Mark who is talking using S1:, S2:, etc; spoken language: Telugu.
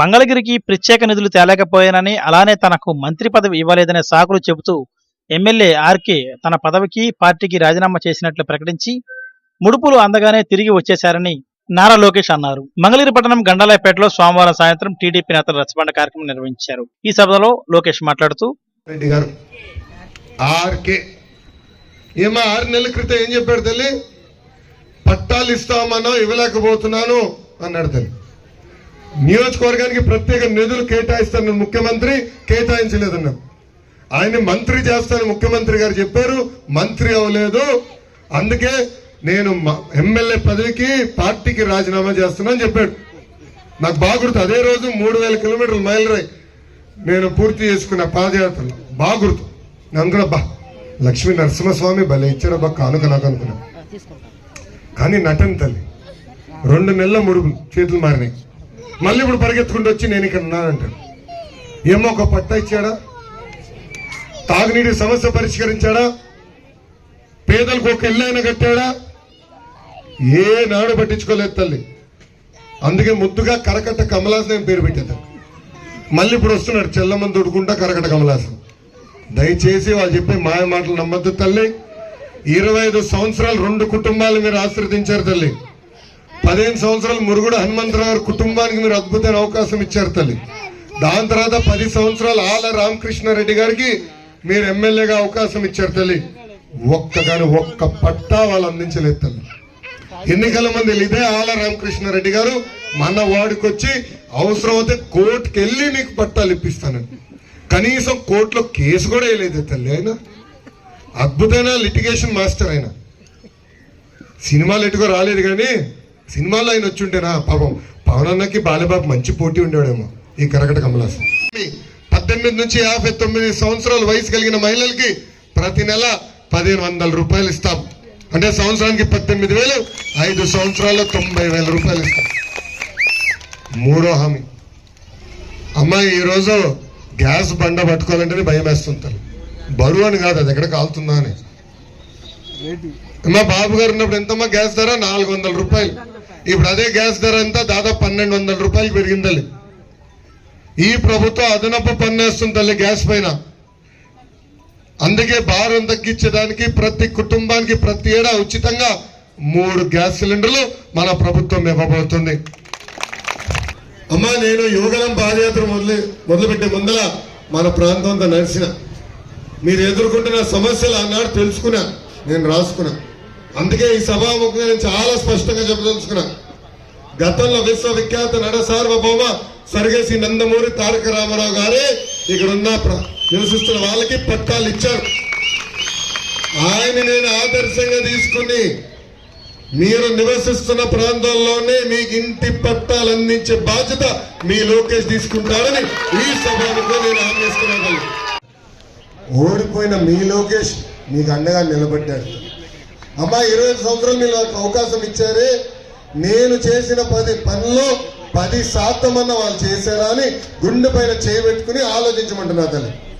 S1: మంగళగిరికి ప్రత్యేక నిధులు తేలేకపోయానని అలానే తనకు మంత్రి పదవి ఇవ్వలేదనే సాకులు చెబుతూ ఎమ్మెల్యే ఆర్కే తన పదవికి పార్టీకి రాజీనామా చేసినట్లు ప్రకటించి ముడుపులు అందగానే తిరిగి వచ్చేశారని నారా లోకేష్ అన్నారు. మంగళగిరి పట్టణం గండాలయపేటలో సోమవారం సాయంత్రం టీడీపీ నేతల రచ్చబండ కార్యక్రమం నిర్వహించారు. ఈ సభలో లోకేష్ మాట్లాడుతూ
S2: రెడ్డి గారు ఆర్కే ఏమో ఆరు నెలల క్రితం ఏం చెప్పాడు తల్లి? పట్టాలు ఇస్తామన్నా ఇవ్వలేకపోతున్నాను అన్నాడు తల్లి. నియోజకవర్గానికి ప్రత్యేక నిధులు కేటాయిస్తాను ముఖ్యమంత్రి కేటాయించలేదన్నాం. ఆయన మంత్రి చేస్తాను ముఖ్యమంత్రి గారు చెప్పారు మంత్రి అవ్వలేదు. అందుకే నేను మ- ఎమ్మెల్యే పదవికి పార్టీకి రాజీనామా చేస్తున్నా అని చెప్పాడు. నాకు బాగుర్తు అదే రోజు మూడు వేల కిలోమీటర్లు మైలురాయి. నేను పూర్తి చేసుకున్న పాదయాత్రలు బాగుర్తు గుర్తు. నేను బా లక్ష్మీ నరసింహస్వామి భలే ఇచ్చాడు బా కానుక నాకు అనుకున్నా. కానీ నటన తల్లి రెండు నెలల ముడుపు చేతులు మారినాయి. మళ్ళీ ఇప్పుడు పరిగెత్తుకుంటూ వచ్చి నేను ఇక్కడ ఉన్నానంటాడు ఏమో ఒక పట్ట ఇచ్చాడా? తాగునీటి సమస్య పరిష్కరించాడా? పేదలకు ఒక ఇల్లైన కట్టాడా? ఏ నాడు పట్టించుకోలేదు తల్లి. అందుకే ముద్దుగా కరకట్ట కమలాసన్ అని పేరు పెట్టేది మళ్ళీ ఇప్పుడు వస్తున్నాడు చెల్లమ్మని తొడుకుంటా కరకట కమలాసం. దయచేసి వాళ్ళు చెప్పే మాయ మాటలు నమ్మద్దు తల్లి. ఇరవై ఐదు సంవత్సరాలు రెండు కుటుంబాలు మీరు ఆశ్రదించారు తల్లి. పదిహేను సంవత్సరాలు మురుగుడు హనుమంతరావు గారి కుటుంబానికి మీరు అద్భుతమైన అవకాశం ఇచ్చారు తల్లి. దాని తర్వాత పది సంవత్సరాలు ఆల రామకృష్ణారెడ్డి గారికి మీరు ఎమ్మెల్యేగా అవకాశం ఇచ్చారు తల్లి. ఒక్క కానీ ఒక్క పట్టా వాళ్ళు అందించలేదు తల్లి. ఎన్నికల మంది ఇదే ఆల రామకృష్ణారెడ్డి గారు మన వాడికి వచ్చి అవసరం అయితే కోర్టుకి వెళ్ళి నీకు పట్టాలు ఇప్పిస్తానని. కనీసం కోర్టులో కేసు కూడా వేయలేదు తల్లి ఆయన. అద్భుతమైన లిటిగేషన్ మాస్టర్ ఆయన. సినిమాలు ఎటుకో రాలేదు కానీ సినిమాలో ఆయన వచ్చి ఉంటేనా పాపం. పవన్ అన్నకి బాలబాబు మంచి పోటీ ఉండేవాడేమో ఈ కరకట కమలాసం. పద్దెనిమిది నుంచి యాభై తొమ్మిది సంవత్సరాల వయసు కలిగిన మహిళలకి ప్రతి నెల పదిహేను వందల రూపాయలు ఇస్తాం. అంటే సంవత్సరానికి పద్దెనిమిది వేలు ఐదు సంవత్సరాల్లో తొంభై వేల రూపాయలు ఇస్తాం. మూడో హామీ. అమ్మాయి ఈరోజు గ్యాస్ బండ పట్టుకోవాలంటేనే భయం వేస్తుంటారు. బరువు అని కాదు అది ఎక్కడ కాలుతుందా అని. అమ్మా బాబు గారు ఉన్నప్పుడు ఎంతమ్మా గ్యాస్ ధర? నాలుగు వందల రూపాయలు. ఇప్పుడు అదే గ్యాస్ ధర అంతా దాదాపు పన్నెండు వందల రూపాయలు పెరిగిందలే. ఈ ప్రభుత్వం అదనపు పన్నేస్తుంది గ్యాస్ పైన. అందుకే భారం తగ్గించడానికి ప్రతి కుటుంబానికి ప్రతి ఏడా ఉచితంగా మూడు గ్యాస్ సిలిండర్లు మన ప్రభుత్వం ఇవ్వబోతుంది. అమ్మా నేను యువగలం పాదయాత్ర మొదలు మొదలుపెట్టే ముందల మన ప్రాంతంతో నడిచిన. మీరు ఎదుర్కొంటున్న సమస్యలు అన్నాడు తెలుసుకున్నా నేను రాసుకున్నా. అందుకే ఈ సభాముఖంగా నేను చాలా స్పష్టంగా చెప్పదలుచుకున్నా. గతంలో విశ్వవిఖ్యాత నడ సార్వభౌమ సరిగేసి నందమూరి తారక రామారావు గారే ఇక్కడున్న ప్ర- నివసిస్తున్న వాళ్ళకి పట్టాలు ఇచ్చారు. ఆయన నేను ఆదర్శంగా తీసుకుని మీరు నివసిస్తున్న ప్రాంతాల్లోనే మీ ఇంటి పట్టాలు అందించే బాధ్యత మీ లోకేష్ తీసుకుంటారని ఈ సభకు నేను హామీ ఓడిపోయిన మీ లోకేష్ మీకు అండగా నిలబడ్డాడు. అమ్మా ఇరవై సంవత్సరాలు మీరు నాకు అవకాశం ఇచ్చారే. నేను చేసిన పది పనిలో పది శాతం అన్న వాళ్ళు చేశారా అని గుండె పైన చేయబెట్టుకుని ఆలోచించమంటున్నా తల్లి.